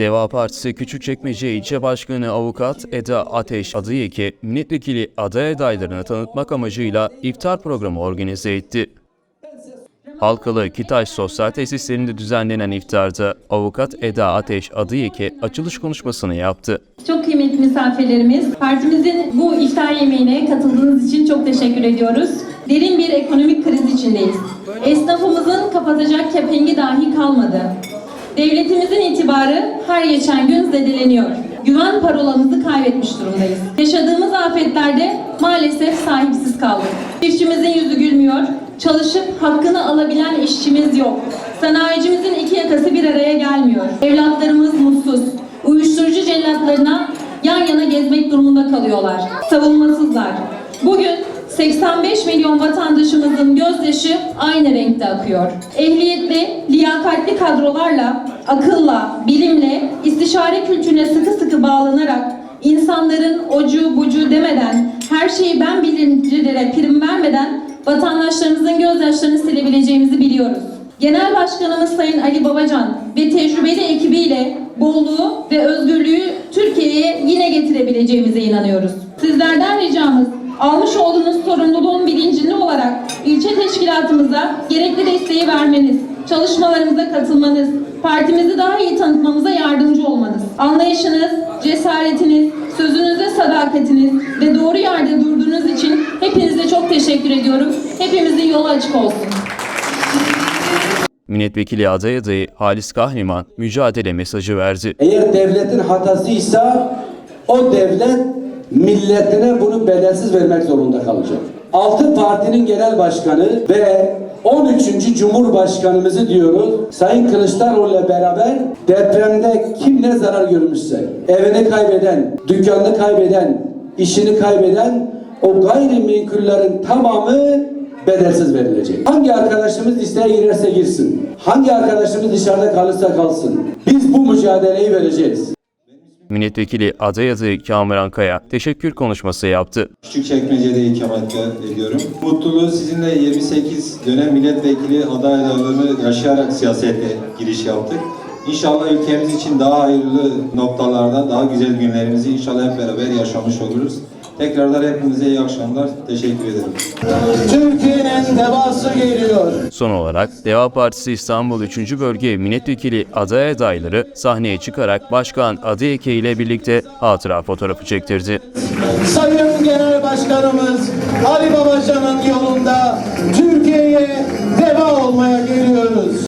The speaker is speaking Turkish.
Deva Partisi Küçükçekmece İlçe Başkanı Avukat Eda Ateş Adıyeki, milletvekili aday adaylarını tanıtmak amacıyla iftar programı organize etti. Halkalı Kitaş Sosyal Tesislerinde düzenlenen iftarda Avukat Eda Ateş Adıyeki açılış konuşmasını yaptı. Çok kıymetli misafirlerimiz, partimizin bu iftar yemeğine katıldığınız için çok teşekkür ediyoruz. Derin bir ekonomik kriz içindeyiz. Esnafımızın kapatacak kepengi dahi kalmadı. Devletimizin itibarı her geçen gün zedeleniyor. Güven parolamızı kaybetmiş durumdayız. Yaşadığımız afetlerde maalesef sahipsiz kaldık. Çiftçimizin yüzü gülmüyor, çalışıp hakkını alabilen işçimiz yok. Sanayicimizin iki yakası bir araya gelmiyor. Evlatlarımız mutsuz. Uyuşturucu cellatlarına yan yana gezmek durumunda kalıyorlar. Savunmasızlar. Bugün 85 milyon vatandaşımızın gözyaşı aynı renkte akıyor. Ehliyetli, liyakatli kadrolarla, akılla, bilimle, istişare kültürüne sıkı sıkı bağlanarak insanların ocu bucu demeden, her şeyi ben bilincilere prim vermeden vatandaşlarımızın gözyaşlarını silebileceğimizi biliyoruz. Genel Başkanımız Sayın Ali Babacan ve tecrübeli ekibiyle bolluğu ve özgürlüğü Türkiye'ye yine getirebileceğimize inanıyoruz. Sizlerden ricamız almış olduğunuz sorumluluğun bilincinde olarak ilçe teşkilatımıza gerekli desteği vermeniz, çalışmalarımıza katılmanız, partimizi daha iyi tanıtmamıza yardımcı olmanız. Anlayışınız, cesaretiniz, sözünüze sadakatiniz ve doğru yerde durduğunuz için hepinize çok teşekkür ediyorum. Hepimizin yolu açık olsun. Milletvekili aday adayı Halis Kahraman mücadele mesajı verdi. Eğer devletin hatasıysa o devlet milletine bunu bedelsiz vermek zorunda kalacak. Altı partinin genel başkanı ve 13. Cumhurbaşkanımızı diyoruz. Sayın Kılıçdaroğlu ile beraber depremde kim ne zarar görmüşse, evini kaybeden, dükkanını kaybeden, işini kaybeden o gayrimenkullerin tamamı bedelsiz verilecek. Hangi arkadaşımız listeye girerse girsin, hangi arkadaşımız dışarıda kalırsa kalsın. Biz bu mücadeleyi vereceğiz. Milletvekili aday adayı Kamuran Kaya teşekkür konuşması yaptı. Küçükçekmece'de ikamet ediyorum. Mutluluğu sizinle 28 dönem milletvekili aday adaylarını yaşayarak siyasete giriş yaptık. İnşallah ülkemiz için daha hayırlı noktalarda, daha güzel günlerimizi inşallah hep beraber yaşamış oluruz. Tekrardan hepinize iyi akşamlar. Teşekkür ederim. Türkiye'nin devası geliyor. Son olarak Deva Partisi İstanbul 3. Bölge Milletvekili aday adayları sahneye çıkarak Başkan Adıyeke ile birlikte hatıra fotoğrafı çektirdi. Sayın Genel Başkanımız Ali Babacan'ın yolunda Türkiye'ye deva olmaya geliyor.